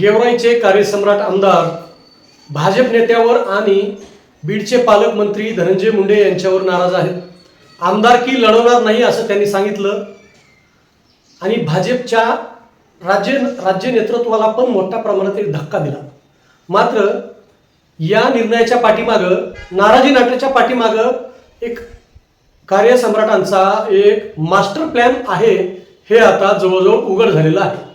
गेवराईचे कार्यसम्राट आमदार भाजप नेत्यावर आणि बीडचे पालकमंत्री धनंजय मुंडे यांच्यावर नाराज आहेत. आमदारकी लढवणार नाही असं त्यांनी सांगितलं. आणि भाजपच्या राज्य राज्य नेतृत्वाला पण मोठ्या प्रमाणात एक धक्का दिला. मात्र या निर्णयाच्या पाठीमागं नाराजी नाट्याच्या पाठीमागं एक कार्यसम्राटांचा एक मास्टर प्लॅन आहे हे आता जवळजवळ उघड झालेलं आहे.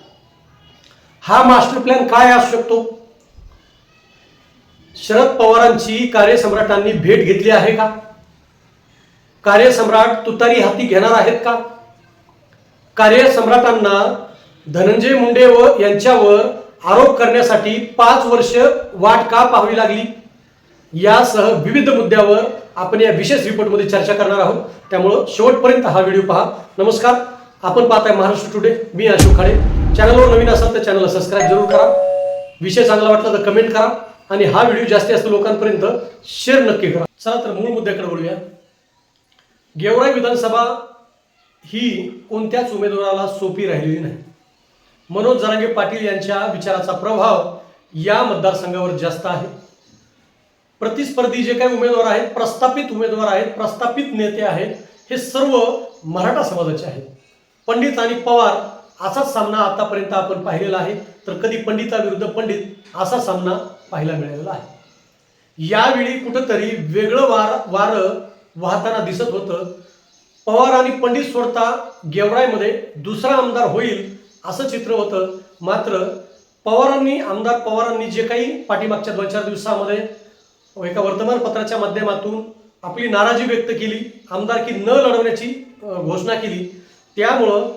हा मास्टर प्लॅन काय असू शकतो? शरद पवारांची कार्यसम्राटांनी भेट घेतली आहे का? कार्यसम्राट तुतारी हाती घेणार आहेत का? कार्यसम्राटांना धनंजय मुंडे व यांच्यावर आरोप करण्यासाठी पाच वर्ष वाट का पाहावी लागली? यासह विविध मुद्द्यावर आपण या विशेष रिपोर्टमध्ये चर्चा करणार आहोत. त्यामुळं शेवटपर्यंत हा व्हिडिओ पहा. नमस्कार. आपण पाहताय महाराष्ट्र टुडे मी अशोक खाडे. चॅनलवर नवीन असाल तर चॅनलला सबस्क्राईब जरूर करा. विषय चांगला वाटला तर कमेंट करा आणि हा व्हिडिओ जास्तीत जास्त लोकांपर्यंत शेअर नक्की करा. चला तर मूळ मुद्द्याकडे बोलूया गेवराई विधानसभा ही कोणत्याच उमेदवाराला सोपी राहिलेली नाही. मनोज जरांगे पाटील यांच्या विचाराचा प्रभाव या मतदारसंघावर जास्त आहे. प्रतिस्पर्धी जे काही उमेदवार आहेत प्रस्थापित उमेदवार आहेत प्रस्थापित नेते आहेत हे सर्व मराठा समाजाचे आहेत. पंडित आणि पवार असाच सामना आतापर्यंत आपण पाहिलेला आहे. तर कधी पंडिताविरुद्ध पंडित असा सामना पाहायला मिळालेला आहे. यावेळी कुठंतरी वेगळं वार वारं वाहताना दिसत होतं. पवार आणि पंडित सोडता गेवराईमध्ये दुसरा आमदार होईल असं चित्र होतं. मात्र पवारांनी आमदार पवारांनी जे काही पाठीमागच्या दोन चार दिवसामध्ये एका वर्तमानपत्राच्या माध्यमातून आपली नाराजी व्यक्त केली आमदारकी न लढवण्याची घोषणा केली त्यामुळं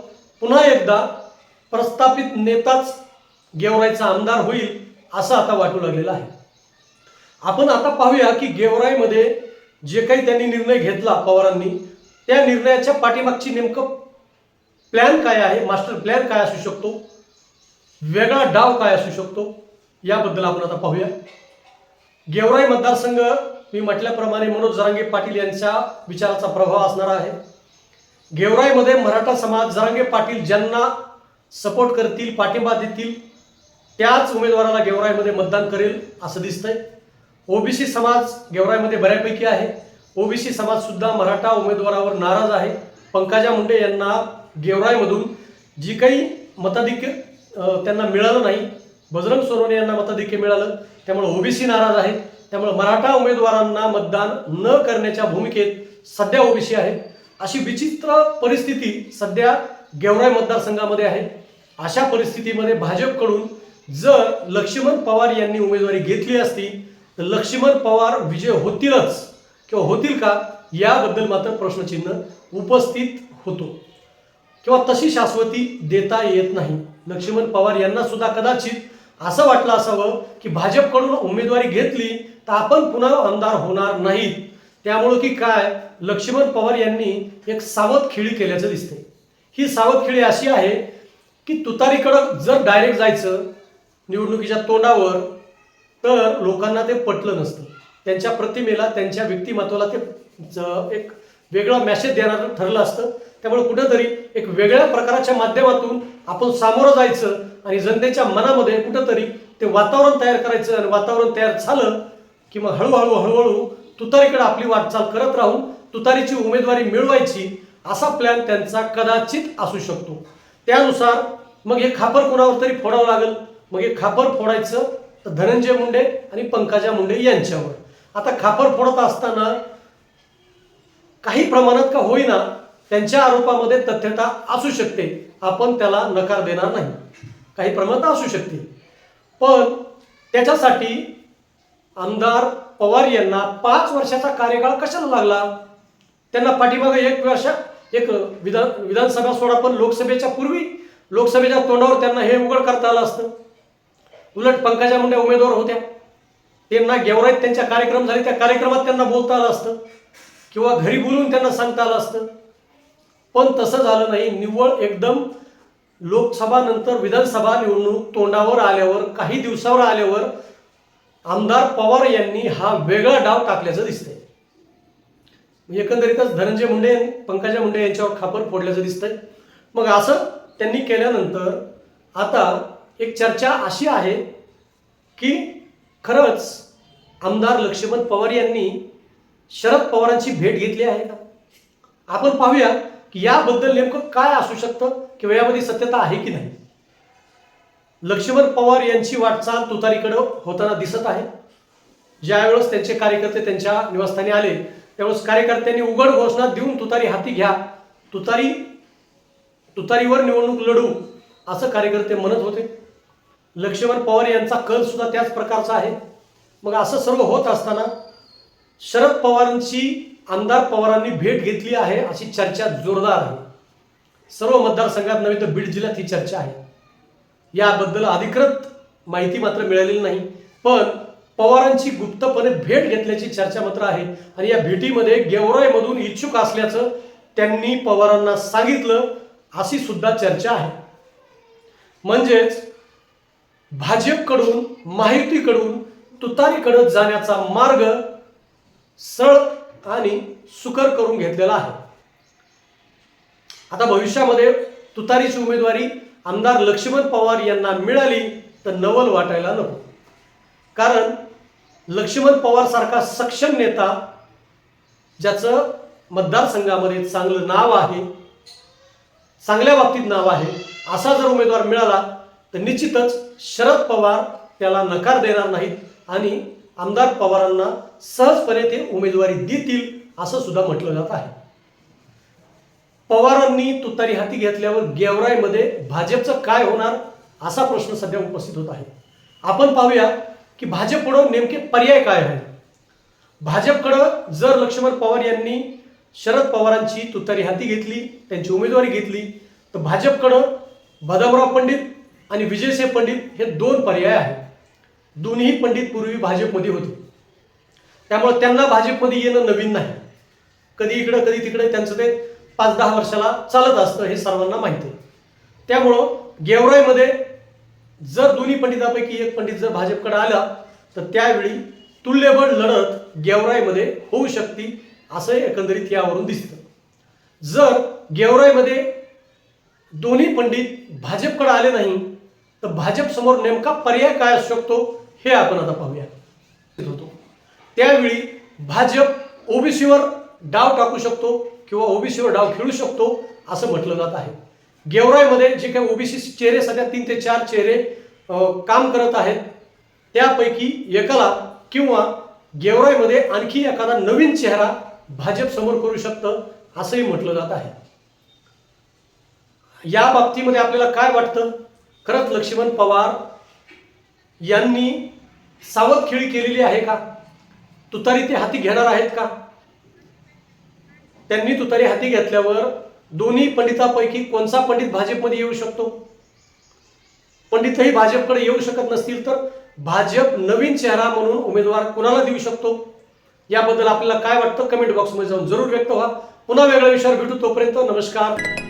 पुन्हा एकदा प्रस्थापित नेताच गेवराईचा आमदार होईल असं आता वाटू लागलेलं आहे. आपण आता पाहूया की गेवराईमध्ये जे काही त्यांनी निर्णय घेतला पवारांनी त्या निर्णयाच्या पाठीमागची नेमकं प्लॅन काय आहे मास्टर प्लॅन काय असू शकतो वेगळा डाव काय असू शकतो याबद्दल आपण आता पाहूया. गेवराई मतदारसंघ मी म्हटल्याप्रमाणे मनोज जरांगे पाटील यांच्या विचाराचा प्रभाव असणार आहे. गेवराईमध्ये मराठा समाज जरांगे पाटील ज्यांना सपोर्ट करतील पाठिंबा देतील त्याच उमेदवाराला गेवराईमध्ये मतदान करेल असं दिसतंय. ओबीसी समाज गेवराईमध्ये बऱ्यापैकी आहे. ओबीसी समाजसुद्धा मराठा उमेदवारावर नाराज आहे. पंकजा मुंडे यांना गेवराईमधून जी काही मताधिक्य त्यांना मिळालं नाही बजरंग सोनवणे यांना मताधिक्य मिळालं त्यामुळे ओबीसी नाराज आहेत. त्यामुळे मराठा उमेदवारांना मतदान न करण्याच्या भूमिकेत सध्या ओबीसी आहेत. अशी विचित्र परिस्थिती सध्या गेवराई मतदारसंघामध्ये आहे. अशा परिस्थितीमध्ये भाजपकडून जर लक्ष्मण पवार यांनी उमेदवारी घेतली असती तर लक्ष्मण पवार विजय होतीलच किंवा होतील का? याबद्दल मात्र प्रश्नचिन्ह उपस्थित होतो. किंवा तशी शाश्वती देता येत नाही. लक्ष्मण पवार यांना सुद्धा कदाचित असं वाटलं असावं की भाजपकडून उमेदवारी घेतली तर आपण पुन्हा आमदार होणार नाहीत. त्यामुळं की काय लक्ष्मण पवार यांनी एक सावध खेळी केल्याचं दिसतंय. ही सावध खेळी अशी आहे की तुतारीकडं जर डायरेक्ट जायचं निवडणुकीच्या तोंडावर तर लोकांना ते पटलं नसतं. त्यांच्या प्रतिमेला त्यांच्या व्यक्तिमत्वाला ते ज- एक वेगळा मॅसेज देणारं ठरलं असतं. त्यामुळे कुठंतरी एक वेगळ्या प्रकाराच्या माध्यमातून आपण सामोरं जायचं आणि जनतेच्या मनामध्ये कुठंतरी ते वातावरण तयार करायचं आणि वातावरण तयार झालं की मग हळूहळू हळूहळू तुतारीकडे आपली वाटचाल करत राहून तुतारीची उमेदवारी मिळवायची असा प्लॅन त्यांचा कदाचित असू शकतो. त्यानुसार मग हे खापर कुणावर तरी फोडावं लागेल. मग हे खापर फोडायचं तर धनंजय मुंडे आणि पंकजा मुंडे यांच्यावर. आता खापर फोडत असताना काही प्रमाणात का होईना त्यांच्या आरोपामध्ये तथ्यता असू शकते. आपण त्याला नकार देणार नाही. काही प्रमाणात असू शकते. पण त्याच्यासाठी आमदार पवार यांना पाच वर्षाचा कार्यकाळ कशाला लागला? त्यांना पाठीमागे एक वर्ष एक विधान विधानसभा सोडा पण लोकसभेच्या पूर्वी लोकसभेच्या तोंडावर त्यांना हे उघड करता आलं असतं. उलट पंकजा मुंडे उमेदवार होत्या. त्यांना गेवराईत त्यांच्या कार्यक्रम झाले त्या कार्यक्रमात त्यांना बोलता आलं असतं. किंवा घरी बोलून त्यांना सांगता आलं असतं. पण तसं झालं नाही. निव्वळ एकदम लोकसभा नंतर विधानसभा निवडणूक तोंडावर आल्यावर काही दिवसावर आल्यावर आमदार पवार यांनी हा वेगळा डाव टाकल्याचं दिसतंय. म्हणजे एकंदरीतच धनंजय मुंडे पंकजा मुंडे यांच्यावर खापर फोडल्याचं दिसतंय. मग असं त्यांनी केल्यानंतर आता एक चर्चा अशी आहे की खरंच आमदार लक्ष्मण पवार यांनी शरद पवारांची भेट घेतली आहे का? आपण पाहूया की याबद्दल नेमकं काय असू शकतं किंवा यामध्ये सत्यता आहे की नाही. लक्ष्मण पवार यांची वाटचाल तुतारीकडं होताना दिसत आहे. ज्यावेळेस त्यांचे कार्यकर्ते त्यांच्या निवासस्थानी आले त्यावेळेस कार्यकर्त्यांनी उघड घोषणा देऊन तुतारी हाती घ्या. तुतारी तुतारीवर निवडणूक लढू असं कार्यकर्ते म्हणत होते. लक्ष्मण पवार यांचा कल सुद्धा त्याच प्रकारचा आहे. मग असं सर्व होत असताना शरद पवारांची आमदार पवारांनी भेट घेतली आहे अशी चर्चा जोरदार आहे. सर्व मतदारसंघात नव्हे तर बीड जिल्ह्यात ही चर्चा आहे. याबद्दल अधिकृत माहिती मात्र मिळालेली नाही. पण पवारांची गुप्तपणे भेट घेतल्याची चर्चा मात्र आहे. आणि या भेटीमध्ये गेवराईमधून इच्छुक असल्याचं त्यांनी पवारांना सांगितलं अशी सुद्धा चर्चा आहे. म्हणजेच भाजपकडून माहितीकडून तुतारीकडे जाण्याचा मार्ग सळ आणि सुकर करून घेतलेला आहे. आता भविष्यामध्ये तुतारीची उमेदवारी आमदार लक्ष्मण पवार यांना मिळाली तर नवल वाटायला नको. कारण लक्ष्मण पवार सारखा सक्षम नेता ज्याचं मतदारसंघामध्ये चांगलं नाव आहे चांगल्या बाबतीत नाव आहे असा जर उमेदवार मिळाला तर निश्चितच शरद पवार त्याला नकार देणार नाहीत आणि आमदार पवारांना सहजपणे ते उमेदवारी देतील असं सुद्धा म्हटलं जात आहे. पवारांनी तुतारी हाती घेतल्यावर गेवराईमध्ये भाजपचं काय होणार असा प्रश्न सध्या उपस्थित होत आहे. आपण पाहूया की भाजपकडं नेमके पर्याय काय आहेत. भाजपकडं जर लक्ष्मण पवार यांनी शरद पवारांची तुतारी हाती घेतली त्यांची उमेदवारी घेतली तर भाजपकडं बदामराव पंडित आणि विजयसिंह पंडित हे दोन पर्याय आहेत. दोन्ही पंडित पूर्वी भाजपमध्ये होते. त्यामुळे त्यांना भाजपमध्ये येणं नवीन नाही. कधी इकडं कधी तिकडे त्यांचं ते पाच दहा वर्षाला चालत असतं हे सर्वांना माहिती आहे. त्यामुळं गेवराईमध्ये जर दोन्ही पंडितापैकी एक पंडित जर भाजपकडे आला तर त्यावेळी तुल्यबळ लढत गेवराईमध्ये होऊ शकते असं एकंदरीत यावरून दिसतं. जर गेवराईमध्ये दोन्ही पंडित भाजपकडे आले नाही तर भाजपसमोर नेमका पर्याय काय असू शकतो हे आपण आता पाहूया. होतो त्यावेळी भाजप ओबीसीवर डाव टाकू शकतो किंवा ओबीसीवर डाव खेळू शकतो असं म्हटलं जात आहे. गेवराईमध्ये जे काही ओबीसी चेहरे सध्या तीन ते चार चेहरे काम करत आहेत त्यापैकी एकाला किंवा गेवराईमध्ये आणखी एखादा नवीन चेहरा भाजप समोर करू शकतं असंही म्हटलं जात आहे. या बाबतीमध्ये आपल्याला काय वाटतं? खरंच लक्ष्मण पवार यांनी सावधखेळी केलेली आहे का? तुतारी ते हाती घेणार आहेत का? त्यांनी तुतारी हाती घेतल्यावर दोन्ही पंडितापैकी कोणता पंडित भाजपमध्ये येऊ शकतो? पंडितही भाजपकडे येऊ शकत नसतील तर भाजप नवीन चेहरा म्हणून उमेदवार कुणाला देऊ शकतो? याबद्दल आपल्याला काय वाटतं? कमेंट बॉक्समध्ये जाऊन जरूर व्यक्त व्हा. पुन्हा वेगळ्या विषयावर भेटू तोपर्यंत नमस्कार.